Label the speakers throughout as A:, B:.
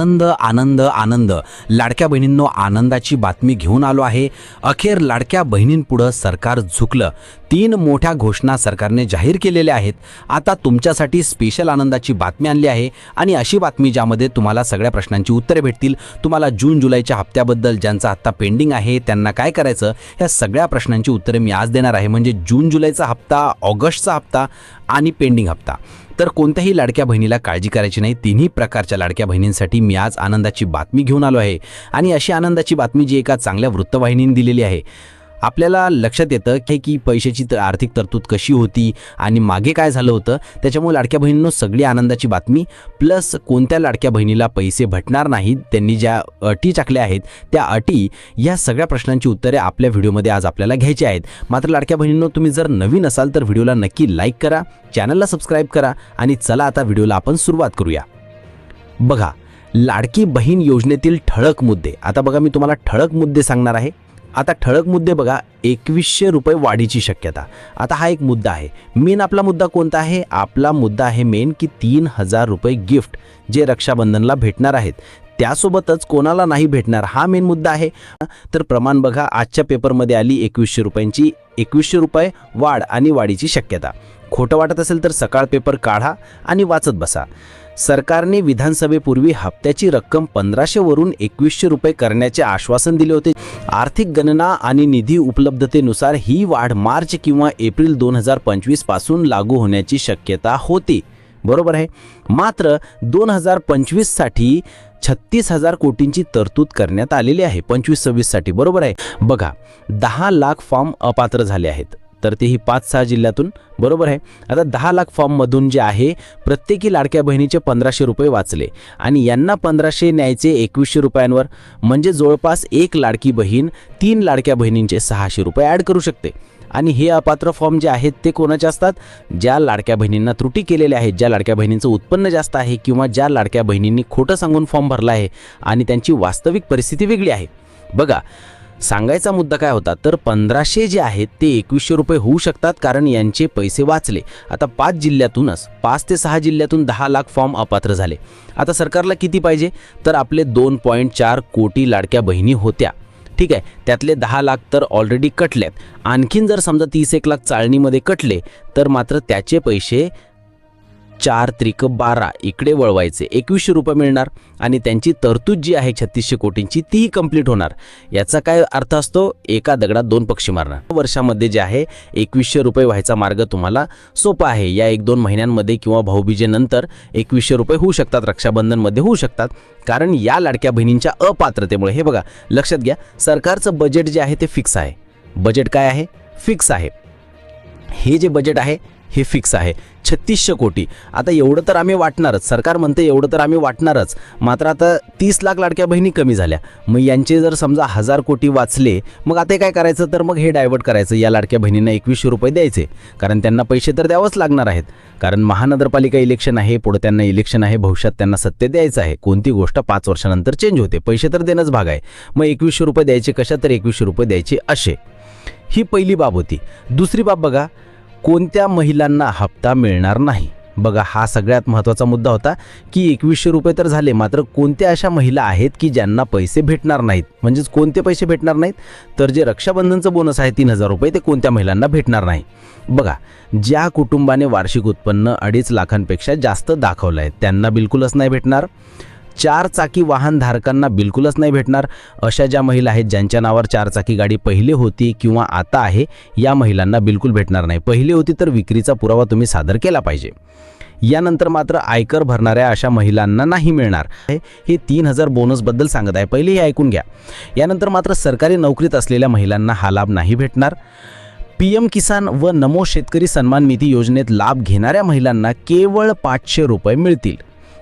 A: आनंद आनंद आनंद. लाडक्या बहिणींनो आनंदाची बातमी घेऊन आलो आहे. अखेर लाडक्या बहिणींपुढं सरकार झुकलं. तीन मोठ्या घोषणा सरकारने जाहीर केलेल्या आहेत. आता तुमच्यासाठी स्पेशल आनंदाची बातमी आणली आहे. आणि अशी बातमी ज्यामध्ये तुम्हाला सगळ्या प्रश्नांची उत्तरे भेटतील. तुम्हाला जून जुलैच्या हप्त्याबद्दल ज्यांचा आत्ता पेंडिंग आहे त्यांना काय करायचं ह्या सगळ्या प्रश्नांची उत्तरे मी आज देणार आहे. म्हणजे जून जुलैचा हप्ता ऑगस्टचा हप्ता आणि पेंडिंग हप्ता. तर कोणत्याही लाडक्या बहिणीला काळजी करायची नाही. तिन्ही प्रकारच्या लाडक्या बहिणींसाठी मी आज आनंदाची बातमी घेऊन आलो आहे. आणि अशी आनंदाची बातमी जी एका चांगल्या वृत्तवाहिनीने दिलेली आहे. आपल्याला लक्षात येतं की की पैशाची तर आर्थिक तरतूद कशी होती आणि मागे काय झालं होतं त्याच्यामुळे लाडक्या बहिणींनो सगळी आनंदाची बातमी. प्लस कोणत्या लाडक्या बहिणीला पैसे भेटणार नाहीत त्यांनी ज्या अटी टाकल्या आहेत त्या अटी या सगळ्या प्रश्नांची उत्तरे आपल्या व्हिडिओमध्ये आज आपल्याला घ्यायची आहेत. मात्र लाडक्या बहिणींनो तुम्ही जर नवीन असाल तर व्हिडिओला नक्की लाईक करा चॅनलला सबस्क्राईब करा आणि चला आता व्हिडिओला आपण सुरुवात करूया. बघा लाडकी बहीण योजनेतील ठळक मुद्दे. आता बघा मी तुम्हाला ठळक मुद्दे सांगणार आहे. आता ठळक मुद्दे बघा एकवीसशे रुपये वाढीची शक्यता. आता हा एक मुद्दा आहे. मेन आपला मुद्दा कोणता आहे? आपला मुद्दा आहे मेन की तीन हजार रुपये गिफ्ट जे रक्षाबंधनला भेटणार आहेत. त्यासोबतच कोणाला नाही भेटणार हा मेन मुद्दा आहे. तर प्रमाण बघा आजच्या पेपरमध्ये आली एकवीसशे रुपयांची एकवीसशे रुपये वाढ आणि वाढीची शक्यता. खोटं वाटत असेल तर सकाळ पेपर काढा आणि वाचत बसा. सरकारने विधानसभेपूर्वी हप्त्याची रक्कम पंधराशेवरून एकवीसशे रुपये करण्याचे आश्वासन दिले होते. आर्थिक गणना आणि निधी उपलब्धतेनुसार ही वाढ मार्च किंवा एप्रिल दोन हजार पंचवीसपासून लागू होण्याची शक्यता होती. बरोबर आहे. मात्र दोन हजार पंचवीससाठी छत्तीस हजार कोटींची तरतूद करण्यात आलेली आहे. पंचवीस सव्वीससाठी बरोबर आहे. बघा दहा लाख फॉर्म अपात्र झाले आहेत. तर तेही पाच सहा जिल्ह्यातून बरोबर आहे. आता दहा लाख फॉर्ममधून जे आहे प्रत्येकी लाडक्या बहिणीचे पंधराशे रुपये वाचले. आणि यांना पंधराशे न्यायचे एकवीसशे रुपयांवर म्हणजे जवळपास एक लाडकी बहीण तीन लाडक्या बहिणींचे सहाशे रुपये ॲड करू शकते. आणि हे अपात्र फॉर्म जे आहेत ते कोणाचे असतात? ज्या लाडक्या बहिणींना त्रुटी केलेल्या आहेत ज्या लाडक्या बहिणींचं उत्पन्न जास्त आहे किंवा ज्या लाडक्या बहिणींनी खोटं सांगून फॉर्म भरला आहे आणि त्यांची वास्तविक परिस्थिती वेगळी आहे. बघा सांगायचा मुद्दा काय होता? तर पंधराशे जे आहेत ते एकवीसशे रुपये होऊ शकतात कारण यांचे पैसे वाचले. आता पाच जिल्ह्यातूनच पाच ते सहा जिल्ह्यातून दहा लाख फॉर्म अपात्र झाले. आता सरकारला किती पाहिजे? तर आपले दोन पॉईंट चार कोटी लाडक्या बहिणी होत्या. ठीक आहे त्यातले दहा लाख तर ऑलरेडी कटलेत. आणखीन जर समजा तीस एक लाख चाळणीमध्ये कटले तर मात्र त्याचे पैसे चार त्रिक बारा. इकडे वळवायचे. एकवीसशे रुपये मिळणार आणि त्यांची तरतूद जी आहे छत्तीसशे कोटींची तीही कंप्लीट होणार. याचा काय अर्थ असतो? एका दगडात दोन पक्षी मारणार. वर्षामध्ये जे आहे एकवीसशे रुपये व्हायचा मार्ग तुम्हाला सोपा आहे. या एक दोन महिन्यांमध्ये किंवा भाऊबीजेनंतर एकवीसशे रुपये होऊ शकतात रक्षाबंधनमध्ये होऊ शकतात. कारण या लाडक्या बहिणींच्या अपात्रतेमुळे हे बघा लक्षात घ्या सरकारचं बजेट जे आहे ते फिक्स आहे. बजेट काय आहे? फिक्स आहे. हे जे बजेट आहे हे फिक्स आहे. छत्तीसशे कोटी. आता एवढं तर आम्ही वाटणारच. सरकार म्हणते एवढं तर आम्ही वाटणारच. मात्र आता तीस लाख लाडक्या बहिणी कमी झाल्या. मग यांचे जर समजा हजार कोटी वाचले मग आता काय करायचं? तर मग हे डायव्हर्ट करायचं. या लाडक्या बहिणींना एकवीसशे रुपये द्यायचे. कारण त्यांना पैसे तर द्यावंच लागणार आहेत. कारण महानगरपालिका इलेक्शन आहे पुढे त्यांना इलेक्शन आहे भविष्यात त्यांना सत्य द्यायचं आहे. कोणती गोष्ट पाच वर्षानंतर चेंज होते. पैसे तर देणंच भाग आहे. मग एकवीसशे रुपये द्यायचे कशा तर एकवीसशे रुपये द्यायचे असे. ही पहिली बाब होती. दुसरी बाब बघा कोणत्या महिलांना हप्ता मिळणार नाही? बघा हा सगळ्यात महत्त्वाचा मुद्दा होता की एकवीसशे रुपये तर झाले मात्र कोणत्या अशा महिला आहेत की ज्यांना पैसे भेटणार नाहीत? म्हणजेच कोणते पैसे भेटणार नाहीत? तर जे रक्षाबंधनचं बोनस आहे तीन हजार रुपये ते कोणत्या महिलांना भेटणार नाही? बघा ज्या कुटुंबाने वार्षिक उत्पन्न अडीच लाखांपेक्षा जास्त दाखवलं आहे त्यांना बिलकुलच नाही भेटणार. चार चाकी वाहन धारकांना बिलकुलच नाही भेटणार. अशा ज्या महिला आहेत ज्यांच्या नावावर चारचाकी गाडी पहिले होती किंवा आता आहे या महिलांना बिलकुल भेटणार नाही. पहिली होती तर विक्रीचा पुरावा तुम्ही सादर केला पाहिजे. यानंतर मात्र आयकर भरणाऱ्या अशा महिलांना नाही मिळणार. हे तीन हजार बोनसबद्दल सांगत आहे. पहिले हे ऐकून घ्या. यानंतर मात्र सरकारी नोकरीत असलेल्या महिलांना हा लाभ नाही भेटणार. पी एम किसान व नमो शेतकरी सन्मान निधी योजनेत लाभ घेणाऱ्या महिलांना केवळ पाचशे रुपये मिळतील.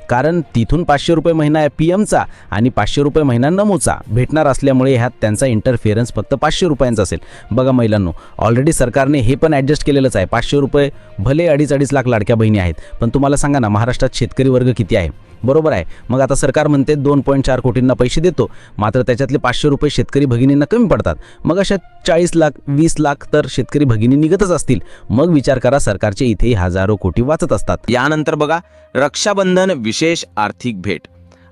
A: कारण तिथून पाचशे रुपये महिना आहे पी एमचा आणि पाचशे रुपये महिना नमोचा. भेटणार असल्यामुळे ह्यात त्यांचा इंटरफिअरन्स फक्त पाचशे रुपयांचा असेल. बघा महिलांनो ऑलरेडी सरकारने हे पण ॲडजस्ट केलेलंच आहे. पाचशे रुपये भले अडीच अडीच लाख लाडक्या बहिणी आहेत पण तुम्हाला सांगा ना महाराष्ट्रात शेतकरी वर्ग किती आहे? बरोबर आहे. मग आता सरकार म्हणते दोन पॉईंट चार कोटींना पैसे देतो. मात्र त्याच्यातले पाचशे रुपये शेतकरी भगिनींना कमी पडतात. मग अशा चाळीस लाख वीस लाख तर शेतकरी भगिनी निघतच असतील. मग विचार करा सरकारचे इथेही हजारो कोटी वाचत असतात.
B: यानंतर बघा रक्षाबंधन विशेष आर्थिक भेट.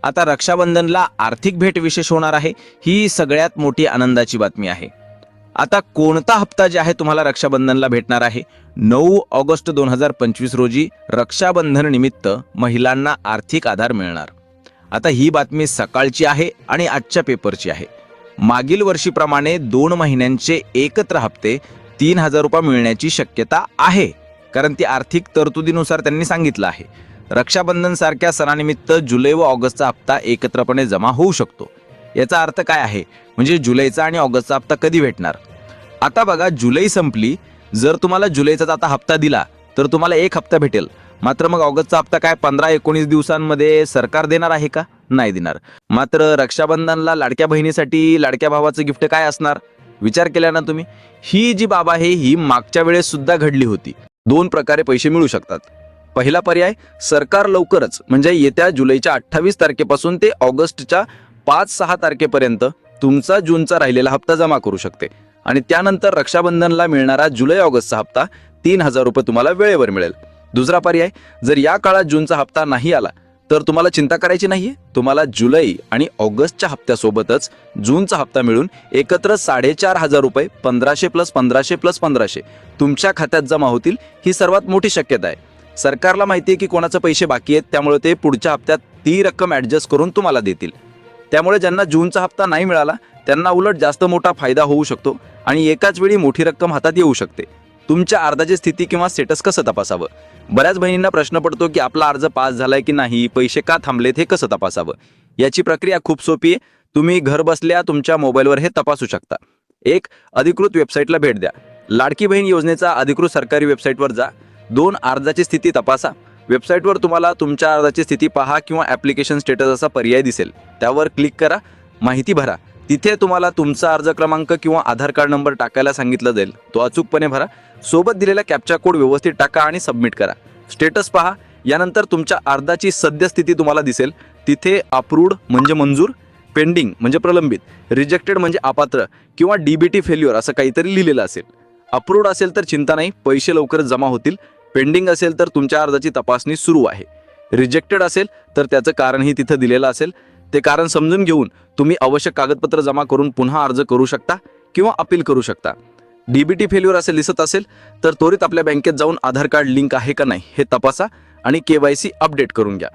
B: आता रक्षाबंधनला आर्थिक भेट विशेष होणार आहे. ही सगळ्यात मोठी आनंदाची बातमी आहे. आता कोणता हप्ता जे आहे तुम्हाला रक्षाबंधनला भेटणार आहे? नऊ ऑगस्ट दोन हजार पंचवीस रोजी रक्षाबंधन निमित्त महिलांना आर्थिक आधार मिळणार. आता ही बातमी सकाळची आहे आणि आजच्या पेपरची आहे. मागील वर्षीप्रमाणे दोन महिन्यांचे एकत्र हप्ते तीन हजार रुपये मिळण्याची शक्यता आहे कारण ती आर्थिक तरतुदीनुसार त्यांनी सांगितलं आहे. रक्षाबंधन सारख्या सणानिमित्त जुलै व ऑगस्टचा हप्ता एकत्रपणे जमा होऊ शकतो. याचा अर्थ काय आहे? म्हणजे जुलैचा आणि ऑगस्टचा हप्ता कधी भेटणार? आता बघा जुलै संपली जर तुम्हाला जुलैचाच आता हप्ता दिला तर तुम्हाला एक हप्ता भेटेल. मात्र मग ऑगस्टचा हप्ता काय पंधरा एकोणीस दिवसांमध्ये सरकार देणार आहे का? नाही देणार. मात्र रक्षाबंधनला लाडक्या बहिणीसाठी लाडक्या भावाचं गिफ्ट काय असणार? विचार केला ना तुम्ही? ही जी बाब आहे ही मागच्या वेळेस सुद्धा घडली होती. दोन प्रकारे पैसे मिळू शकतात. पहिला पर्याय सरकार लवकरच म्हणजे येत्या जुलैच्या अठ्ठावीस तारखेपासून ते ऑगस्टच्या पाच सहा तारखेपर्यंत तुमचा जूनचा राहिलेला हप्ता जमा करू शकते. आणि त्यानंतर रक्षाबंधनला मिळणारा जुलै ऑगस्टचा हप्ता तीन हजार रुपये तुम्हाला वेळेवर मिळेल. दुसरा पर्याय जर या काळात जूनचा हप्ता नाही आला तर तुम्हाला चिंता करायची नाहीये. तुम्हाला जुलै आणि ऑगस्टच्या हप्त्यासोबतच जूनचा हप्ता मिळून एकत्र साडेचार हजार रुपये पंधराशे प्लस पंधराशे प्लस पंधराशे तुमच्या खात्यात जमा होतील ही सर्वात मोठी शक्यता आहे. सरकारला माहिती आहे की कोणाचे पैसे बाकी आहेत त्यामुळे ते पुढच्या हप्त्यात ती रक्कम ॲडजस्ट करून तुम्हाला देतील. त्यामुळे ज्यांना जूनचा हप्ता नाही मिळाला त्यांना उलट जास्त मोठा फायदा होऊ शकतो आणि एकाच वेळी मोठी रक्कम हातात येऊ शकते. तुमच्या अर्जाची स्थिती किंवा स्टेटस कसं तपासावं? बऱ्याच बहिणींना प्रश्न पडतो की आपला अर्ज पास झालाय की नाही पैसे का थांबलेत हे कसं तपासावं? याची प्रक्रिया खूप सोपी आहे. तुम्ही घर बसल्या तुमच्या मोबाईलवर हे तपासू शकता. एक अधिकृत वेबसाईटला भेट द्या. लाडकी बहीण योजनेचा अधिकृत सरकारी वेबसाईटवर जा. दोन अर्जाची स्थिती तपासा. वेबसाईटवर तुम्हाला तुमच्या अर्जाची स्थिती पहा किंवा ॲप्लिकेशन स्टेटस असा पर्याय दिसेल. त्यावर क्लिक करा माहिती भरा. तिथे तुम्हाला तुमचा अर्ज क्रमांक किंवा आधार कार्ड नंबर टाकायला सांगितलं जाईल. तो अचूकपणे भरा. सोबत दिलेला कॅप्चा कोड व्यवस्थित टाका आणि सबमिट करा. स्टेटस पहा. यानंतर तुमच्या अर्जाची सद्यस्थिती तुम्हाला दिसेल. तिथे अप्रूव्ड म्हणजे मंजूर पेंडिंग म्हणजे प्रलंबित रिजेक्टेड म्हणजे अपात्र किंवा डी बी टी फेल्युअर असं काहीतरी लिहिलेलं असेल. अप्रूव्ड असेल तर चिंता नाही पैसे लवकरच जमा होतील. पेंडिंग असेल तर तुमच्या अर्जाची तपासणी सुरू आहे. रिजेक्टेड असेल तर त्याचं कारणही तिथं दिलेलं असेल. ते कारण समजून घेऊन तुम्ही आवश्यक कागदपत्र जमा करून पुन्हा अर्ज करू शकता किंवा अपील करू शकता. डीबीटी फेल्युअर असे दिसत असेल तर त्वरित आपल्या बँकेत जाऊन आधार कार्ड लिंक आहे का नाही हे तपासा आणि के वाय सी अपडेट करून घ्या.